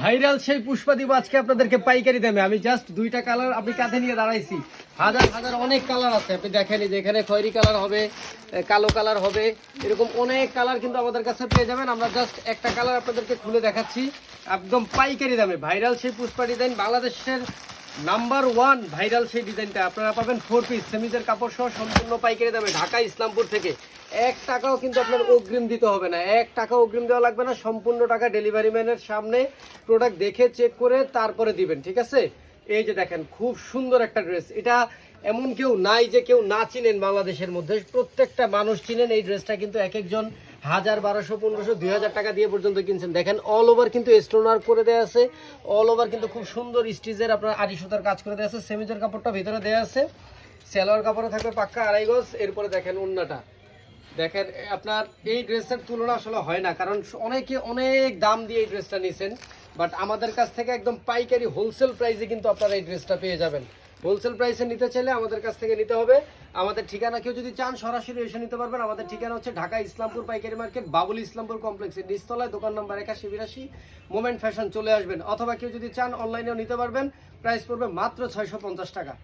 Viral সেই পুষ্পা দিব আজকে আপনাদেরকে পাইকারি দামে। আমি জাস্ট দুইটা কালার আপনি কাঁধে নিয়ে দাঁড়াইছি। হাজার হাজার অনেক কালার আছে। আপনি দেখেন যেখানে খয়েরি কালার হবে কালো কালার হবে, এরকম অনেক কালার কিন্তু আমাদের কাছে পেয়ে যাবেন। আমরা জাস্ট একটা কালার আপনাদেরকে খুলে দেখাচ্ছি। একদম পাইকারি দামে। ভাইরাল সেই পুষ্পা ডিজাইন বাংলাদেশের নাম্বার ওয়ান ভাইরাল সেই ডিজাইনটা আপনারা পাবেন ফোর পিস সেমিজের কাপড় সহ সম্পূর্ণ পাইকারি দামে ঢাকা, ইসলামপুর থেকে। এক টাকাও কিন্তু আপনার অগ্রিম দিতে হবে না। এক টাকা অগ্রিম দেওয়া লাগবে না। সম্পূর্ণ টাকা ডেলিভারি ম্যানের সামনে প্রোডাক্ট দেখে চেক করে তারপরে দিবেন, ঠিক আছে? এই যে দেখেন, খুব সুন্দর একটা ড্রেস এটা এমন কেউ নাই যে কেউ না চিনেন বাংলাদেশের মধ্যে। প্রত্যেকটা মানুষ চিনেন এই ড্রেসটা কিন্তু এক একজন হাজার বারোশো, পনেরোশো, দুই হাজার টাকা দিয়ে পর্যন্ত কিনছেন। দেখেন অল ওভার কিন্তু স্টোন ওয়ার্ক করে দেওয়া আছে। অল ওভার কিন্তু খুব সুন্দর স্টিচের আপনার আড়ি সুতার কাজ করে দেওয়া আছে। সেমিজের কাপড়টা ভিতরে দেওয়া আছে। সেলোয়ার কাপড়ে থাকবে পাক্কা আড়াই গজ। এরপরে দেখেন উন্নাটা দেখেন, আপনার এই ড্রেসের তুলনা আসলে হয় না, কারণ অনেকে অনেক দাম দিয়ে এই ড্রেসটা নিছেন বাট আমাদের কাছ থেকে একদম পাইকারি হোলসেল প্রাইসে কিন্তু আপনারা এই ড্রেসটা পেয়ে যাবেন। হোলসেল প্রাইসে নিতে চাইলে আমাদের কাছ থেকে নিতে হবে। আমাদের ঠিকানা কেউ যদি চান, সরাসরি এসে নিতে পারবেন। আমাদের ঠিকানা হচ্ছে ঢাকা ইসলামপুর পাইকারি মার্কেট, বাবুল ইসলামপুর কমপ্লেক্সের নিস্তলায় দোকান নাম্বার একাশি বিরাশি। মোমেন্ট ফ্যাশন চলে আসবেন। অথবা কেউ যদি চান অনলাইনেও নিতে পারবেন। প্রাইস পড়বে মাত্র ছয়শো পঞ্চাশ টাকা।